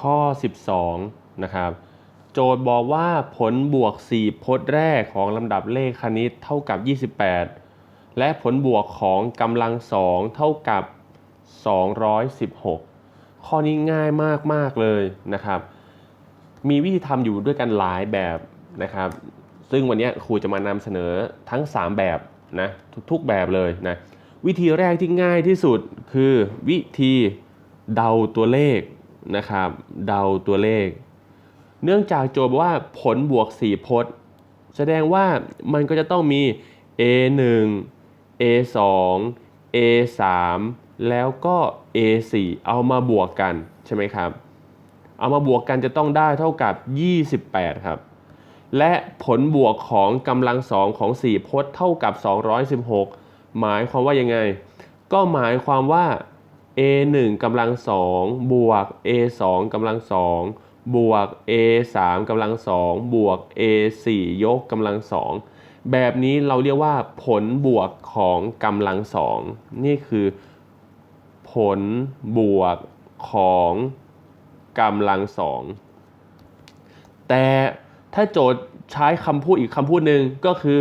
ข้อ 12 นะครับ โจทย์บอกว่าผลบวก 4 พจน์แรกของลำดับเลขคณิตเท่ากับ 28 และผลบวกของกำลังสองเท่ากับ 216 ข้อนี้ง่ายมาก ๆ เลยนะครับ มีวิธีทำอยู่ด้วยกันหลายแบบนะครับ ซึ่งวันนี้ครูจะมานำเสนอทั้ง 3 แบบนะทุกๆแบบเลยนะวิธีแรกที่ง่ายที่สุดคือวิธีเดาตัวเลข นะครับเดาตัวเลข เนื่องจากโจทย์บอกว่าผลบวก 4 พจน์ แสดงว่ามันก็จะต้องมี a 1 a 2 a 3แล้วก็ a 4เอามาบวกกันใช่ไหมครับ เอามาบวกกันจะต้องได้เท่ากับ 28 ครับ และผลบวกของกำลังสองของ 4 พจน์เท่ากับ 216 หมายความว่ายังไง ก็หมายความว่า a 1กำลังสองบวก a 2กำลังสองบวก a 3กำลังสองบวก a 4ยกกำลังสองแบบนี้เราเรียกว่าผลบวกของกำลังสองนี่คือผลบวกของกำลังสองแต่ถ้าโจทย์ใช้คำพูดอีกคำพูดหนึ่งก็คือ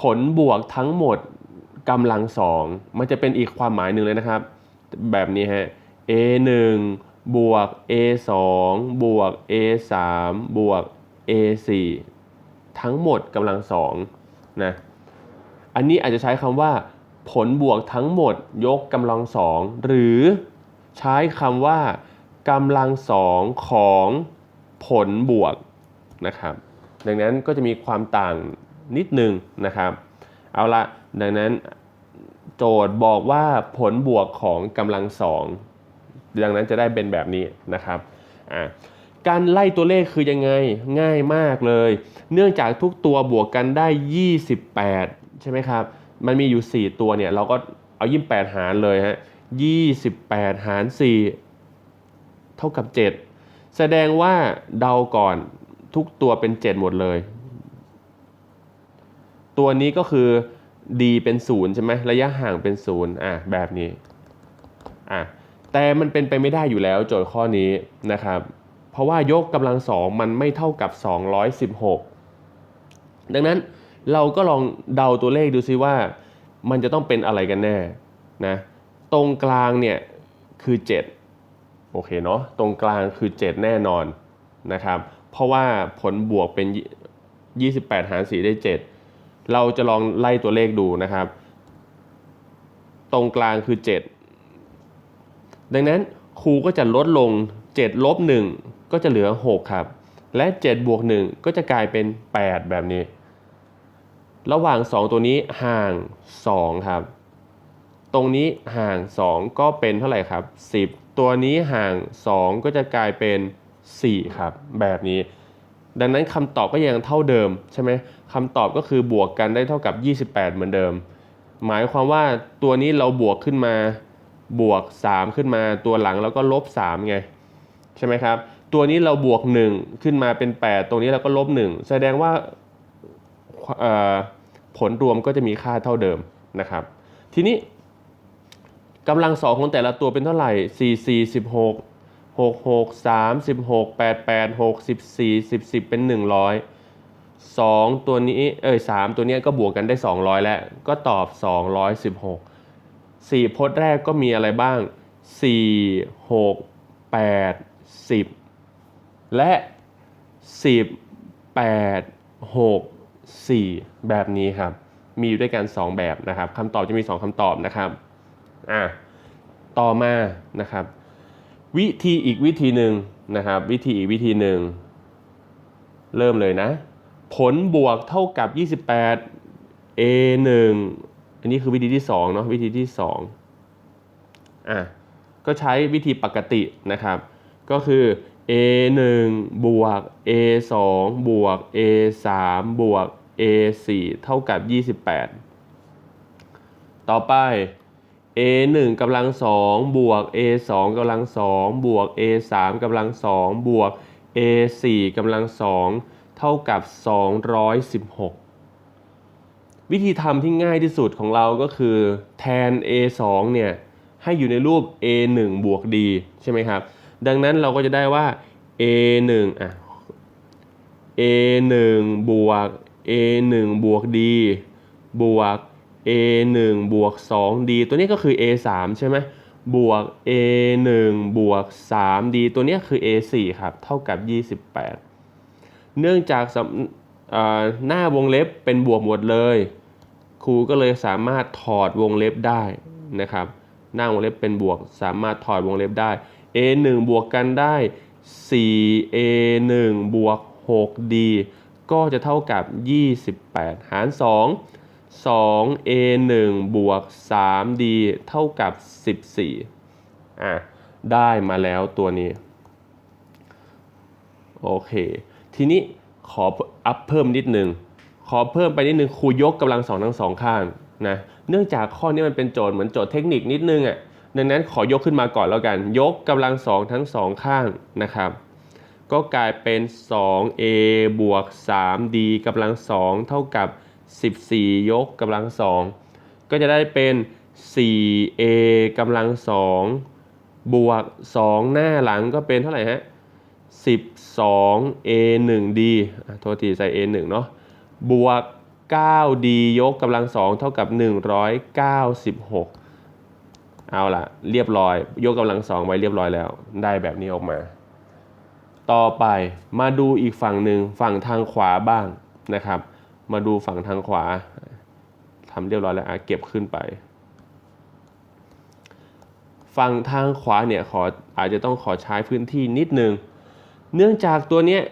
ผลบวกทั้งหมดกำลังสองมันจะเป็นอีกความหมายหนึ่งเลยนะครับ แบบนี้ฮะ a 1บวก a 2บวก a 3บวก a 4ทั้งหมดกำลังสองนะอันนี้อาจจะใช้คำว่า ผลบวกทั้งหมดยกกำลังสองหรือใช้คำว่ากำลังสองของผลบวกนะครับ ดังนั้นก็จะมีความต่างนิดนึงนะครับ เอาละดังนั้น โจทย์บอกว่าผลบวกของกำลังสองดังนั้นจะได้เป็นแบบนี้นะครับอ่าการไล่ตัวเลขคือยังไงง่ายมากเลย เนื่องจากทุกตัวบวกกันได้ 28 ใช่ไหมครับ มันมีอยู่ 4 ตัวเนี่ย เราก็เอา 28 หารเลยฮะ28 หาร 4 เท่ากับ 7 แสดงว่าเดาก่อนทุกตัวเป็น 7 หมดเลย ตัวนี้ก็คือ d เป็น0ใช่ไหมระยะห่างเป็น0อะแบบนี้อะแต่มันเป็นไปไม่ได้อยู่แล้วโจทย์ข้อนี้นะครับ เพราะว่ายกกำลังสองมันไม่เท่ากับ 216 ดังนั้นเราก็ลองเดาตัวเลขดูซิว่า มันจะต้องเป็นอะไรกันแน่นะตรงกลางเนี่ยคือ 7 โอเคเนาะตรงกลางคือ 7 แน่นอนนะครับ เพราะว่าผลบวกเป็น 28 หาร4ได้ 7 เราจะลองไล่ตัวเลขดูนะครับ ตรงกลางคือ 7 ดังนั้นครูก็จะลดลง 7 ลบ 1 ก็จะเหลือ 6 ครับ และ 7 บวก 1 ก็จะกลายเป็น 8 แบบนี้ ระหว่าง 2 ตัวนี้ห่าง 2 ครับ ตรงนี้ห่าง 2 ก็เป็นเท่าไหร่ครับ 10 ตัวนี้ห่าง 2 ก็จะกลายเป็น 4 ครับ แบบนี้ ดังนั้นคำตอบก็ยังเท่าเดิมใช่ไหมคำตอบก็คือบวกกันได้เท่ากับ 28 เหมือนเดิม หมายความว่าตัวนี้เราบวกขึ้นมาบวก 3 ขึ้นมาตัวหลังแล้วก็ลบ3ไงใช่ไหมครับ ตัวนี้เราบวก 1 ขึ้นมาเป็น 8 ตรงนี้เราก็ลบ 1 แสดงว่าผลรวมก็จะมีค่าเท่าเดิมนะครับ ทีนี้กำลังสองของแต่ละตัวเป็นเท่าไหร่ 4 4 16 6 6 3 16 8 8 6 14 10 10เป็น100 2ตัวนี้เอ้ย3ตัวนี้ก็บวกกันได้200แล้ว ก็ตอบ216 4พจน์แรกก็มีอะไรบ้าง4 6 8 10และ10 8 6 4แบบนี้ครับ มีอยู่ด้วยกัน2แบบนะครับคำตอบจะมี2คำตอบนะครับอะต่อมานะครับ วิธีอีกวิธีหนึ่งนะครับ วิธีอีกวิธีหนึ่งเริ่มเลยนะ ผลบวกเท่ากับ 28 a 1อันนี้คือวิธีที่2เนาะวิธีที่2อะก็ใช้วิธีปกตินะครับ ก็คือ a 1บวก a 2บวก a 3บวก a 4เท่ากับ 28 ต่อไป a 1กำลังสองบวก a 2กำลังสองบวก a 3กำลังสองบวก a 4กำลังสองเท่ากับ 216 วิธีทำที่ง่ายที่สุดของเราก็คือแทน a 2เนี่ยให้อยู่ในรูป a 1บวก d ใช่ไหมครับ ดังนั้นเราก็จะได้ว่า a 1อะ a 1บวก a 1บวก d บวก a 1บวก 2d ตัวนี้ก็คือ a 3ใช่ไหมบวก a 1บวก 3d ตัวนี้คือ a 4ครับ เท่ากับ 28 เนื่องจากหน้าวงเล็บเป็นบวกหมดเลย ครูก็เลยสามารถถอดวงเล็บได้นะครับ หน้าวงเล็บเป็นบวกสามารถถอดวงเล็บได้ a 1บวกกันได้ 4 a 1บวก 6d ก็จะเท่ากับ 28 หาร 2 2 a 1บวก 3d เท่ากับ 14 อะ ได้มาแล้วตัวนี้ โอเค ทีนี้ขออัพเพิ่มนิดนึง ขอเพิ่มไปนิดนึงครูยกกำลังสองทั้งสองข้างนะ เนื่องจากข้อนี้มันเป็นโจทย์เหมือนโจทย์เทคนิคนิดนึงอะ่ะ ดังนั้นขอยกขึ้นมาก่อนแล้วกัน ยกกำลังสองทั้งสองข้างนะครับ ก็กลายเป็น 2a บวก 3d กำลังสองเท่ากับ14 ยกกำลังสองก็จะได้เป็น 4a กำลังสองบวก 2 หน้าหลังก็เป็นเท่าไหร่ฮะ 12 a 1 d อะโทษทีใส่ a 1เนาะบวก 9d ยกกำลังสองเท่ากับ 196 เอาล่ะ เรียบร้อย ยกกำลังสองไว้เรียบร้อยแล้ว ได้แบบนี้ออกมา ต่อไปมาดูอีกฝั่งหนึ่งฝั่งทางขวาบ้างนะครับ มาดูฝั่งทางขวาทำเรียบร้อยแล้วอะเก็บขึ้นไปฝั่งทางขวาเนี่ยขออาจจะต้องขอใช้พื้นที่นิดนึง เนื่องจากตัวเนี้ย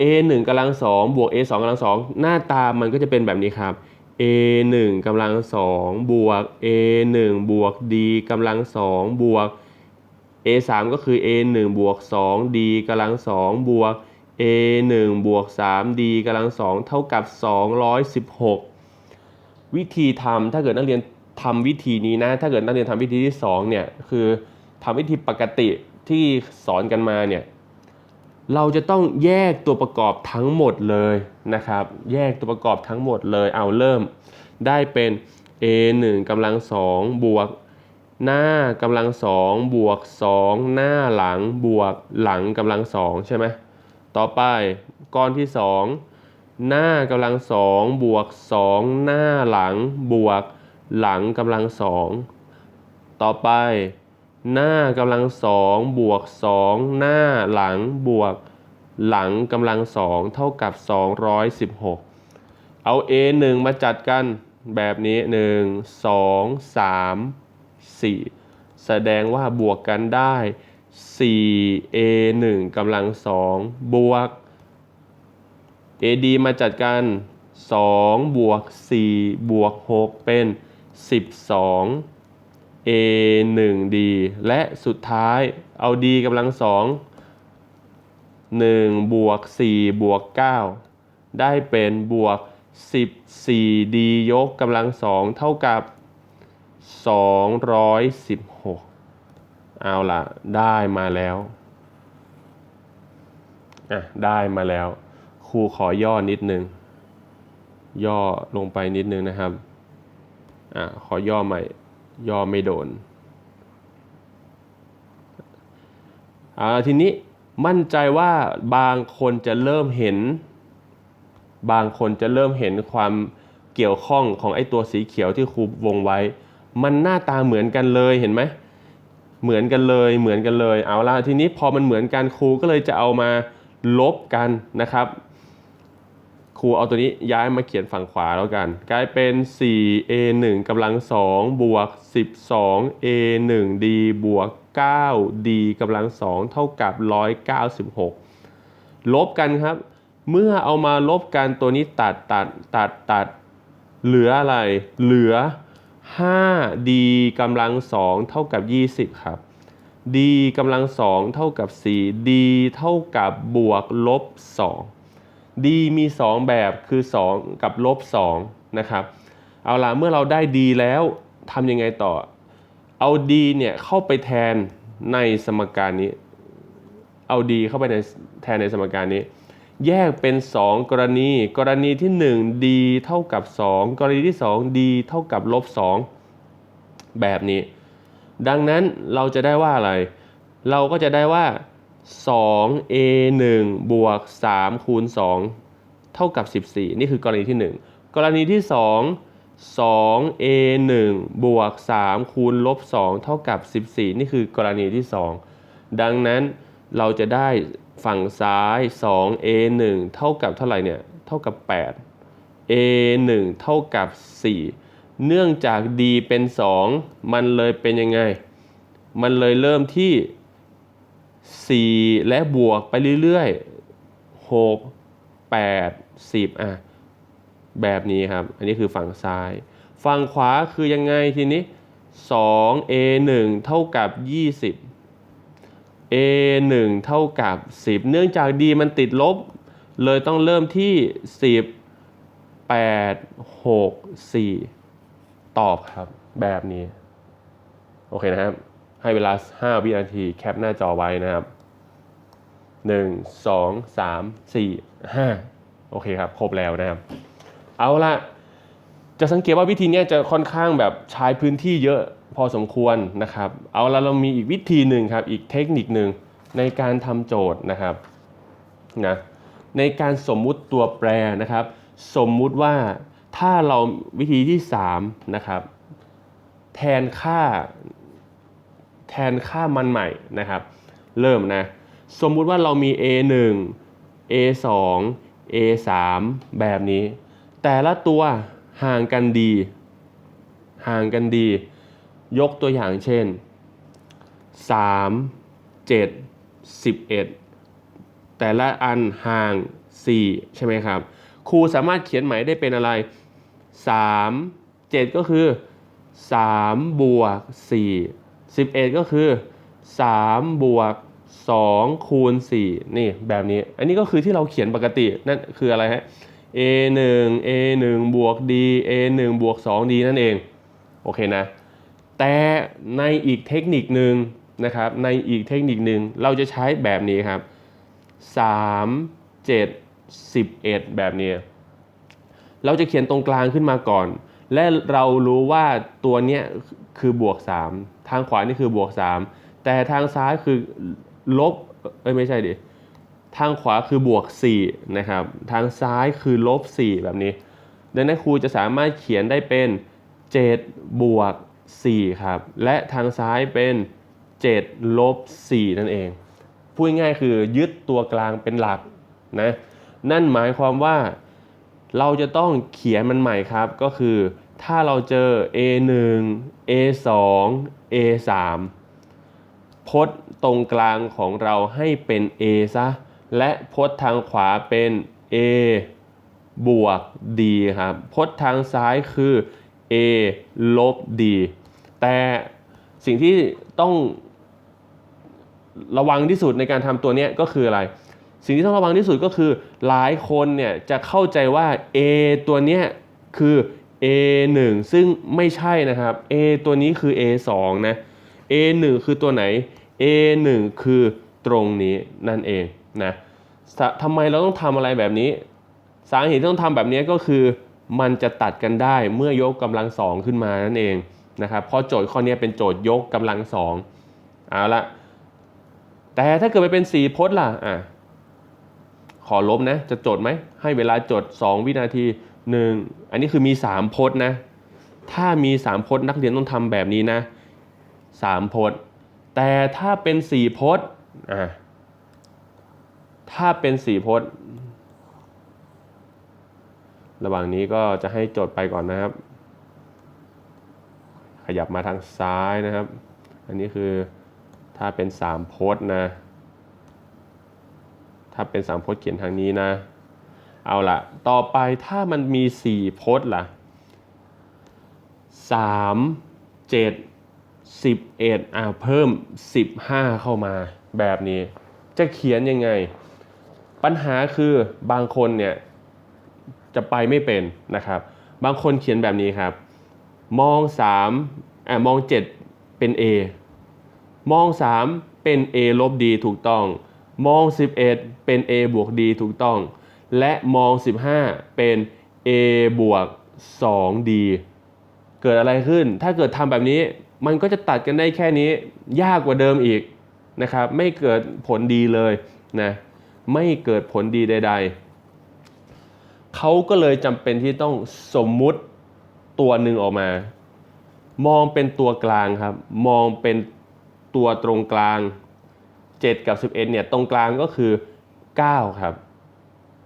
a 1กำลังสองบวก a 2กำลังสองหน้าตามันก็จะเป็นแบบนี้ครับ a 1กำลังสองบวก a 1บวก d กำลังสองบวก a 3ก็คือ a 1บวก 2d กำลังสองบวก a 1บวก 3d กำลังสองเท่ากับ 216 วิธีทำถ้าเกิดนักเรียนทำวิธีนี้นะ ถ้าเกิดนักเรียนทำวิธีที่2เนี่ยคือทำวิธีปกติที่สอนกันมาเนี่ยเราจะต้องแยกตัวประกอบทั้งหมดเลยนะครับ แยกตัวประกอบทั้งหมดเลยเอาเริ่ม ได้เป็น a 1กำลังสองบวกหน้ากำลังสองบวก 2 หน้าหลังบวกหลังกำลังสองใช่ไหม ต่อไปก้อนที่ 2 หน้ากำลังสองบวก 2 หน้าหลังบวก หลังกำลังสองต่อไป หน้ากำลังสองบวก 2 หน้าหลังบวก หลังกำลังสองเท่ากับ 216 เอา a 1 มาจัดกันแบบนี้ 1 2 3 4 แสดงว่าบวกกันได้ 4a 1กำลัง2บวก ad มาจัดกัน2บวก4บวก6เป็น 12 a 1 d และสุดท้ายเอา d กำลัง2 1บวก4บวก9ได้เป็นบวก 14d ยกกำลัง2เท่ากับ 216 เอาละได้มาแล้วอะได้มาแล้ว ครูขอย่อนิดนึง ย่อลงไปนิดนึงนะครับอะขอย่อใหม่ ย่อไม่โดนอ่าทีนี้มั่นใจว่าบางคนจะเริ่มเห็น บางคนจะเริ่มเห็นความเกี่ยวข้องของไอ้ตัวสีเขียวที่ครูวงไว้ มันหน้าตาเหมือนกันเลยเห็นไหม เหมือนกันเลยเหมือนกันเลย เอาละทีนี้พอมันเหมือนกันครูก็เลยจะเอามาลบกันนะครับ ครูเอาตัวนี้ย้ายมาเขียนฝั่งขวาแล้วกัน กลายเป็น 4a 1 กำลัง2บวก 12a 1 d บวก 9d กำลัง2เท่ากับ 196 ลบกันครับ เมื่อเอามาลบกันตัวนี้ตัดตัดตัดตัดเหลืออะไร เหลือ 5d กำลัง2เท่ากับ 20 ครับ d กำลัง2เท่ากับ 4 d เท่ากับบวกลบ 2 d มี 2 แบบคือ 2 กับลบ2นะครับ เอาล่ะเมื่อเราได้ d แล้วทำยังไงต่อ เอา d เนี่ยเข้าไปแทนในสมการนี้ เอา d เข้าไปในแทนในสมการนี้ แยกเป็น 2 กรณี กรณีที่ 1 d เท่ากับ 2 กรณีที่ 2 d เท่ากับลบ2แบบนี้ ดังนั้นเราจะได้ว่าอะไร เราก็จะได้ว่า 2 a 1บวก3คูณ2เท่ากับ 14 นี่คือกรณีที่ 1 กรณีที่ 2 2 a 1บวก3คูณลบ2เท่ากับ 14 นี่คือกรณีที่ 2 ดังนั้นเราจะได้ ฝั่งซ้าย 2 a 1 เท่ากับเท่าไหร่เนี่ย เท่ากับ 8 a 1 เท่ากับ 4 เนื่องจาก d เป็น 2 มันเลยเป็นยังไง มันเลยเริ่มที่ 4 และบวกไปเรื่อยๆ 6 8 10 อะ แบบนี้ครับ อันนี้คือฝั่งซ้าย ฝั่งขวาคือยังไงทีนี้ 2 a 1 เท่ากับ 20 a 1เท่ากับ 10 เนื่องจาก d มันติดลบ เลยต้องเริ่มที่ 10 8 6 4 ตอบครับ แบบนี้ โอเคนะครับ ให้เวลา 5 วินาทีแคปหน้าจอไว้นะครับ 1 2 3 4 5 โอเคครับ ครบแล้วนะครับ เอาละจะสังเกตว่าวิธีนี้จะค่อนข้างแบบใช้พื้นที่เยอะ พอสมควรนะครับ เอาละเรามีอีกวิธีหนึ่งครับ อีกเทคนิคหนึ่งในการทำโจทย์นะครับนะในการสมมุติตัวแปรนะครับ สมมุติว่าถ้าเราวิธีที่3นะครับ แทนค่า แทนค่ามันใหม่นะครับ เริ่มนะ สมมุติว่าเรามี a1 a2 a3 แบบนี้ แต่ละตัวห่างกันดี ห่างกันดี ยกตัวอย่างเช่น 3 7 11 แต่ละอันห่าง 4 ใช่ไหมครับ ครูสามารถเขียนหม่ได้เป็นอะไร 3 7 ก็คือ 3 บวก 4 11 ก็คือ 3 บวก 2 คูณ 4 นี่แบบนี้ อันนี้ก็คือที่เราเขียนปกติ นั่นคืออะไรฮะ a 1 a 1บวก d a 1บวก 2d นั่นเอง โอเคนะ แต่ในอีกเทคนิคหนึ่งนะครับในอีกเทคนิคหนึ่งเราจะใช้แบบนี้ครับ 3 7 11 แบบนี้ เราจะเขียนตรงกลางขึ้นมาก่อน และเรารู้ว่าตัวเนี้ยคือบวก 3 ทางขวานี่คือบวก 3 แต่ทางซ้ายคือลบเอ้ยไม่ใช่ดิทางขวาคือบวก4นะครับทางซ้ายคือลบ4แบบนี้ดังนั้นครูจะสามารถเขียนได้เป็น 7 บวก 4 ครับ และทางซ้ายเป็น7ลบ4นั่นเอง พูดง่ายคือยึดตัวกลางเป็นหลักนะนั่นหมายความว่าเราจะต้องเขียนมันใหม่ครับ ก็คือถ้าเราเจอ A1 A2 A3 พจน์ตรงกลางของเราให้เป็น A ซะ และพจน์ทางขวาเป็น A บวก D ครับ พจน์ทางซ้ายคือ A ลบ D แต่สิ่งที่ต้องระวังที่สุดในการทำตัวนี้ก็คืออะไร สิ่งที่ต้องระวังที่สุดก็คือหลายคนเนี่ยจะเข้าใจว่า A ตัวนี้คือ A 1 ซึ่งไม่ใช่นะครับ A ตัวนี้คือ A 2 นะ A 1 คือตัวไหน A 1 คือตรงนี้นั่นเองนะทำไมเราต้องทำอะไรแบบนี้ สาเหตุที่ต้องทำแบบนี้ก็คือ มันจะตัดกันได้เมื่อยกกำลังสองขึ้นมานั่นเองนะครับเพราะโจทย์ข้อนี้เป็นโจทย์ยกกำลังสองเอาละแต่ถ้าเกิดไปเป็นสีพจน์ล่ะอะขอลบนะจะจดไหมให้เวลาจด2วินาที 1 อันนี้คือมี 3 พจน์นะ ถ้ามี 3 พจน์นักเรียนต้องทำแบบนี้นะ 3 พจน์ แต่ถ้าเป็น 4 พจน์อะถ้าเป็น 4 พจน์ ระหว่างนี้ก็จะให้จดไปก่อนนะครับ ขยับมาทางซ้ายนะครับ อันนี้คือถ้าเป็น3พจน์นะ ถ้าเป็น3พจน์เขียนทางนี้นะ เอาละต่อไปถ้ามันมี4พจน์ล่ะ 3 7 11อ่าเพิ่ม 15 เข้ามาแบบนี้ จะเขียนยังไง ปัญหาคือบางคนเนี่ย จะไปไม่เป็นนะครับ บางคนเขียนแบบนี้ครับ มอง3อ่ามอง 7 เป็น A มอง 3 เป็น A ลบ D ถูกต้อง มอง 11 เป็น A บวก D ถูกต้อง และมอง 15 เป็น A บวก 2D เกิดอะไรขึ้น ถ้าเกิดทำแบบนี้มันก็จะตัดกันได้แค่นี้ยากกว่าเดิมอีกนะครับ ไม่เกิดผลดีเลยนะ ไม่เกิดผลดีใด ๆ เขาก็เลยจำเป็นที่ต้องสมมุติตัวหนึ่งออกมา มองเป็นตัวกลางครับ มองเป็นตัวตรงกลาง 7 กับ 11เนี่ยตรงกลางก็คือ 9 ครับ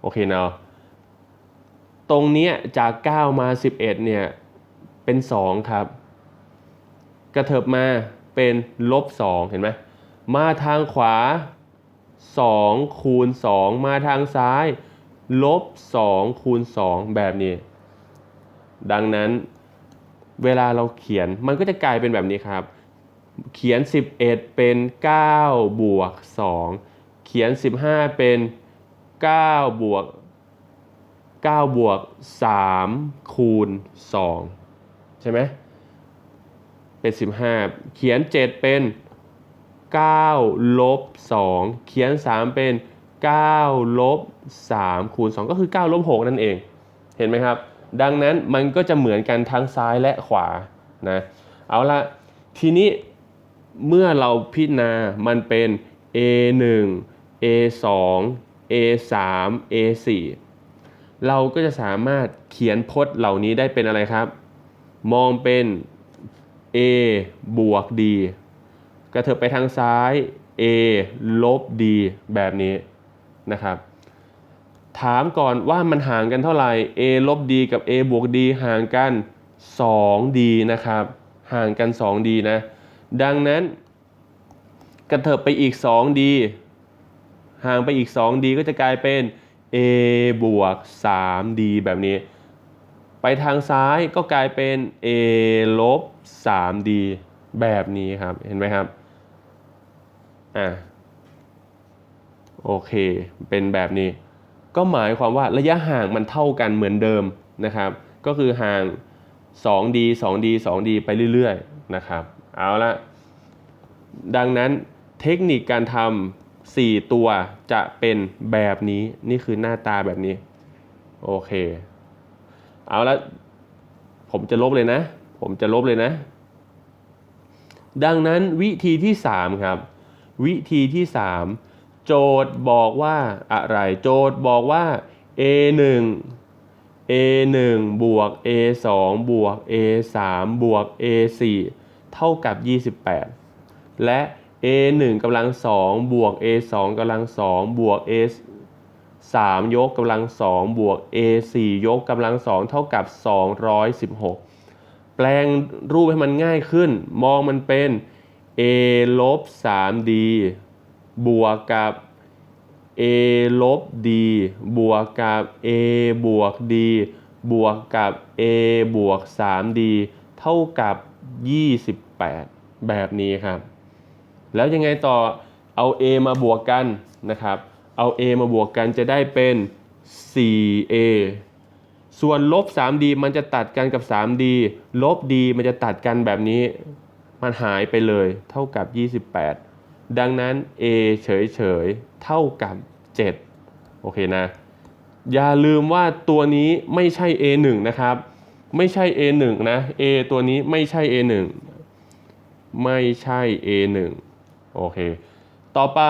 โอเคเนาะตรงนี้จาก 9 มา 11เนี่ยเป็น 2 ครับ กระเถิบมาเป็นลบ 2 เห็นไหมมาทางขวา 2 คูณ 2 มาทางซ้าย ลบ2คูณ2แบบนี้ ดังนั้นเวลาเราเขียนมันก็จะกลายเป็นแบบนี้ครับ เขียน 11 เป็น 9 บวก 2 เขียน 15 เป็น 9 บวก 9 บวก 3 คูณ 2 ใช่ไหมเป็น 15 เขียน 7 เป็น 9 ลบ 2 เขียน 3 เป็น9 ลบ3คูณ2ก็คือ9ลบ6นั่นเอง เห็นไหมครับ ดังนั้นมันก็จะเหมือนกันทั้งซ้ายและขวานะเอาละทีนี้เมื่อเราพิจารณามันเป็น A1 A2 A3 A4 เราก็จะสามารถเขียนพจน์เหล่านี้ได้เป็นอะไรครับ มองเป็น A บวก D กระเถิบไปทางซ้าย A ลบ D แบบนี้ นะครับ ถามก่อนว่ามันห่างกันเท่าไหร่ A ลบ D กับ A บวก D ห่างกัน 2D นะครับ ห่างกัน 2D นะ ดังนั้นกระเถิบไปอีก 2D ห่างไปอีก 2D ก็จะกลายเป็น A บวก 3D แบบนี้ ไปทางซ้ายก็กลายเป็น A ลบ 3D แบบนี้ครับ เห็นไหมครับ อะ โอเค เป็นแบบนี้ ก็หมายความว่าระยะห่างมันเท่ากันเหมือนเดิมนะครับ ก็คือห่าง 2D 2D 2D ไปเรื่อยๆนะครับเอาละดังนั้นเทคนิคการทำ4ตัวจะเป็นแบบนี้นี่คือหน้าตาแบบนี้ โอเค เอาละผมจะลบเลยนะ ผมจะลบเลยนะ ดังนั้นวิธีที่ 3 ครับ วิธีที่ 3 โจทย์บอกว่าอะไร โจทย์บอกว่า a1 a1 บวก a2 บวก a3 บวก a4 เท่ากับ 28 และ a1 กำลัง2บวก a2 กำลัง2บวก a 3ยกกำลัง2บวก a4 ยกกำลัง2เท่ากับ 216 แปลงรูปให้มันง่ายขึ้น มองมันเป็น a ลบ 3d บวกกับ a ลบ d บวกกับ a บวก d บวกกับ a บวก 3d เท่ากับ 28 แบบนี้ครับ แล้วยังไงต่อเอา a มาบวกกันนะครับ เอา a มาบวกกันจะได้เป็น 4a ส่วนลบ 3d มันจะตัดกันกับ 3d ลบ d มันจะตัดกันแบบนี้ มันหายไปเลย เท่ากับ 28 ดังนั้น a เฉยเฉยๆเท่ากับ 7 โอเคนะ อย่าลืมว่าตัวนี้ไม่ใช่ a1 นะครับ ไม่ใช่ a1 นะ a ตัวนี้ไม่ใช่ a1 ไม่ใช่ a1 โอเค ต่อไป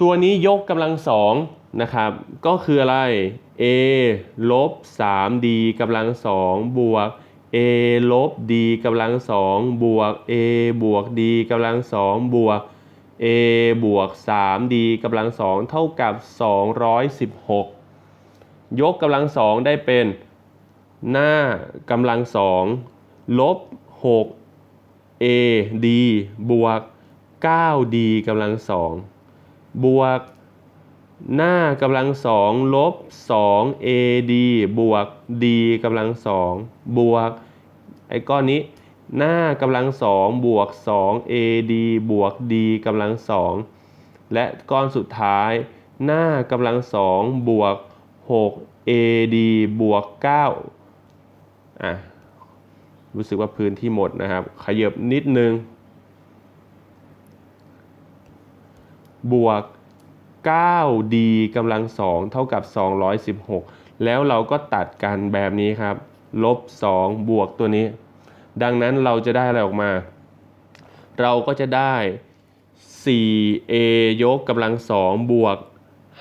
ตัวนี้ยกกำลังสองนะครับ ก็คืออะไร a ลบ 3d กำลังสองบวก a ลบ d กำลังสองบวก a บวก d กำลังสองบวก a บวก 3d กำลังสองเท่ากับ 216 ยกกำลังสองได้เป็นหน้ากำลังสองลบ 6 a d บวก 9d กำลังสองบวก หน้ากำลังสองลบ2 ad บวก d กำลังสองบวก ไอ้ก้อนนี้ หน้ากำลังสองบวก2 ad บวก d กำลังสองและก้อนสุดท้าย หน้ากำลังสองบวก6 ad บวก9อะรู้สึกว่าพื้นที่หมดนะครับ ขยับนิดนึง บวก 9d กำลังสองเท่ากับ 216 แล้วเราก็ตัดกันแบบนี้ครับ ลบ 2 บวกตัวนี้ ดังนั้นเราจะได้อะไรออกมา เราก็จะได้ 4a ยกกำลังสองบวก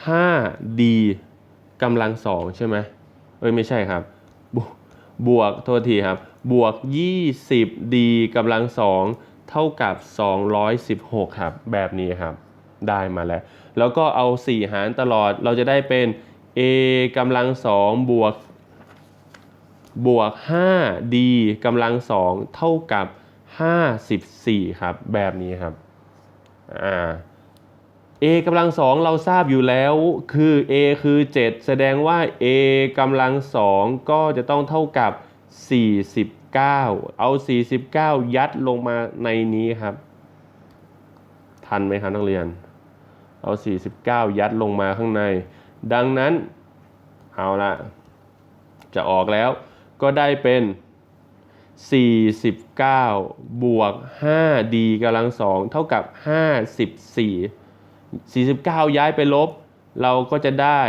5d กำลังสองใช่ไหมเอ้ยไม่ใช่ครับ บวกบวกโทษทีครับ บวก 20d กำลังสองเท่ากับ 216 ครับ แบบนี้ครับ ได้มาแล้ว แล้วก็เอา 4 หารตลอดเราจะได้เป็น a กำลังสองบวกบวก 5d กำลังสองเท่ากับ 54 ครับ แบบนี้ครับอ่า a กำลังสองเราทราบอยู่แล้วคือ a คือ 7 แสดงว่า a กำลังสองก็จะต้องเท่ากับ 49 เอา 49 ยัดลงมาในนี้ครับ ทันไหมครับนักเรียน เอา 49 ยัดลงมาข้างใน ดังนั้นเอาละจะออกแล้วก็ได้เป็น 49 บวก 5d กำลังสองเท่ากับ 54 49 ย้ายไปลบ เราก็จะได้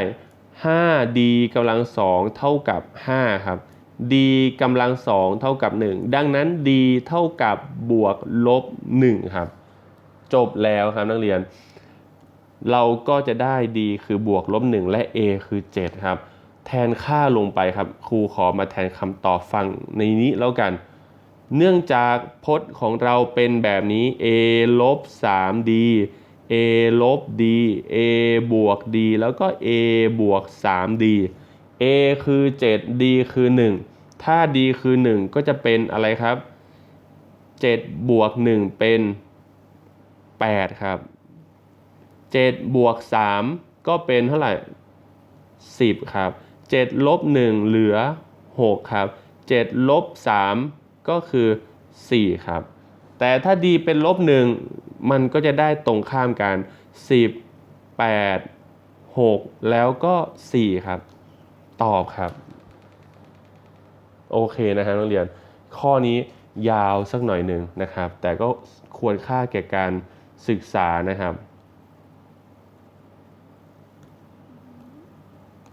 5d กำลังสองเท่ากับ 5 ครับ d กำลังสองเท่ากับ 1 ดังนั้น d เท่ากับบวกลบ 1 ครับ จบแล้วครับนักเรียน เราก็จะได้ d คือบวกลบ1และ a คือ 7 ครับ แทนค่าลงไปครับ ครูขอมาแทนคำตอบฟังในนี้แล้วกัน เนื่องจากพจน์ของเราเป็นแบบนี้ a ลบ 3d a ลบ d a บวก d แล้วก็ a บวก 3d a คือ 7 d คือ 1 ถ้า d คือ 1 ก็จะเป็นอะไรครับ 7 บวก 1 เป็น 8 ครับ 7บวก3ก็เป็นเท่าไหร่ 10 ครับ 7 ลบ 1 เหลือ 6 ครับ 7 ลบ 3 ก็คือ 4 ครับ แต่ถ้า d เป็นลบ 1 มันก็จะได้ตรงข้ามกัน 10 8 6 แล้วก็ 4 ครับ ตอบครับ โอเคนะฮะนักเรียน ข้อนี้ยาวสักหน่อยหนึ่งนะครับ แต่ก็ควรค่าแก่การศึกษานะครับ